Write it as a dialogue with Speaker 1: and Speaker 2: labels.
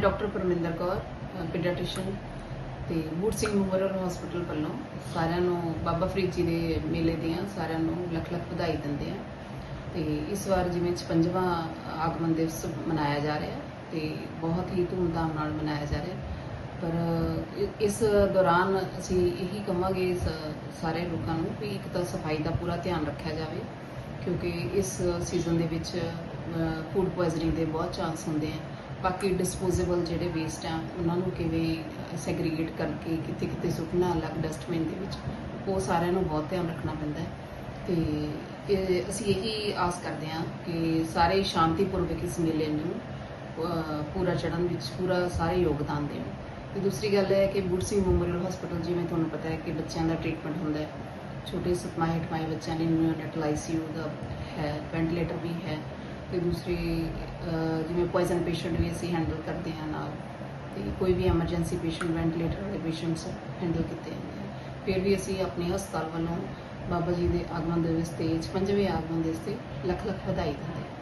Speaker 1: Doctor Parminder Kaur ਪਿੰਡਾ ਪੀਡੀਆਟ੍ਰਿਸ਼ੀਅਨ ਤੇ boot Singh memorial hospital ਵੱਲੋਂ ਸਾਰਿਆਂ ਨੂੰ ਬਾਬਾ ਫਰੀਦ ਜੀ ਦੇ ਮੇਲੇ ਦੀਆਂ ਸਾਰਿਆਂ ਨੂੰ ਲੱਖ ਲੱਖ ਵਧਾਈ ਦਿੰਦੇ ਆ ਤੇ ਇਸ ਵਾਰ ਜਿਵੇਂ 55ਵਾਂ ਆਗਮਨ ਦਿਵਸ ਮਨਾਇਆ ਜਾ ਰਿਹਾ, ਤੇ ਬਹੁਤ ਹੀ ਧੂਮਧਾਮ ਨਾਲ ਮਨਾਇਆ ਜਾ ਰਿਹਾ। ਪਰ ਇਸ ਦੌਰਾਨ ਅਸੀਂ ਇਹੀ ਕਹਾਂਗੇ ਸਾਰੇ ਲੋਕਾਂ ਨੂੰ ਵੀ ਇੱਕ ਤਾਂ ਸਫ਼ਾਈ ਦਾ ਪੂਰਾ ਧਿਆਨ ਰੱਖਿਆ ਜਾਵੇ, ਕਿਉਂਕਿ ਇਸ ਸੀਜ਼ਨ ਦੇ ਵਿੱਚ ਫੂਡ ਪੋਇਜ਼ਨਿੰਗ ਦੇ ਬਹੁਤ ਚਾਂਸ ਹੁੰਦੇ ਆ। ਬਾਕੀ ਡਿਸਪੋਜ਼ੇਬਲ ਜਿਹੜੇ ਵੇਸਟ ਆ, ਉਹਨਾਂ ਨੂੰ ਕਿਵੇਂ ਸੈਗਰੀਗੇਟ ਕਰਕੇ ਕਿਤੇ ਕਿਤੇ ਸੁੱਟਣਾ, ਅਲੱਗ ਡਸਟਬਿਨ ਦੇ ਵਿੱਚ, ਉਹ ਸਾਰਿਆਂ ਨੂੰ ਬਹੁਤ ਧਿਆਨ ਰੱਖਣਾ ਪੈਂਦਾ ਹੈ। ਤੇ ਇਹ ਅਸੀਂ ਇਹੀ ਆਸ ਕਰਦੇ ਹਾਂ ਕਿ ਸਾਰੇ ਸ਼ਾਂਤੀਪੂਰਵਕ ਇਸ ਮੇਲੇ ਨੂੰ ਪੂਰਾ ਚੜ੍ਹਨ ਵਿੱਚ ਪੂਰਾ ਸਾਰੇ ਯੋਗਦਾਨ ਦੇਣ। ਤੇ ਦੂਸਰੀ ਗੱਲ ਹੈ ਕਿ ਬੁੜ ਸਿੰਘ ਮੈਮੋਰੀਅਲ ਹਸਪੀਟਲ ਜਿਵੇਂ ਤੁਹਾਨੂੰ ਪਤਾ ਹੈ ਕਿ ਬੱਚਿਆਂ ਦਾ ਟ੍ਰੀਟਮੈਂਟ ਹੁੰਦਾ ਹੈ। ਛੋਟੇ ਸਤਮਾਹੀ ਹਟਮਾਏ ਬੱਚਿਆਂ ਲਈ ਨਿਊਨੇਟਲ ਆਈਸੀਯੂ ਦਾ ਹੈ ਵੈਂਟੀਲੇਟਰ ਵੀ ਹੈ। ਤੇ ਦੂਸਰੇ ਜਿਵੇਂ ਪੋਇਜ਼ਨ ਪੇਸ਼ੈਂਟ ਵੀ ਅਸੀਂ ਹੈਂਡਲ ਕਰਦੇ ਹਾਂ ਨਾਲ, ਤੇ ਕੋਈ ਵੀ ਐਮਰਜੈਂਸੀ ਪੇਸ਼ੈਂਟ ਵੈਂਟੀਲੇਟਰ ਵਾਲੇ ਪੇਸ਼ੈਂਟਸ ਹੈਂਡਲ ਕੀਤੇ ਜਾਂਦੇ ਆ। ਫਿਰ ਵੀ ਅਸੀਂ ਆਪਣੇ ਹਸਪਤਾਲ ਵੱਲੋਂ ਬਾਬਾ ਜੀ ਦੇ ਆਗਮਨ ਦਿਵਸ ਤੇ 55ਵੇਂ ਆਗਮਨ ਦਿਵਸ ਤੇ ਲੱਖ ਲੱਖ ਵਧਾਈ ਦਿੰਦੇ ਹਾਂ।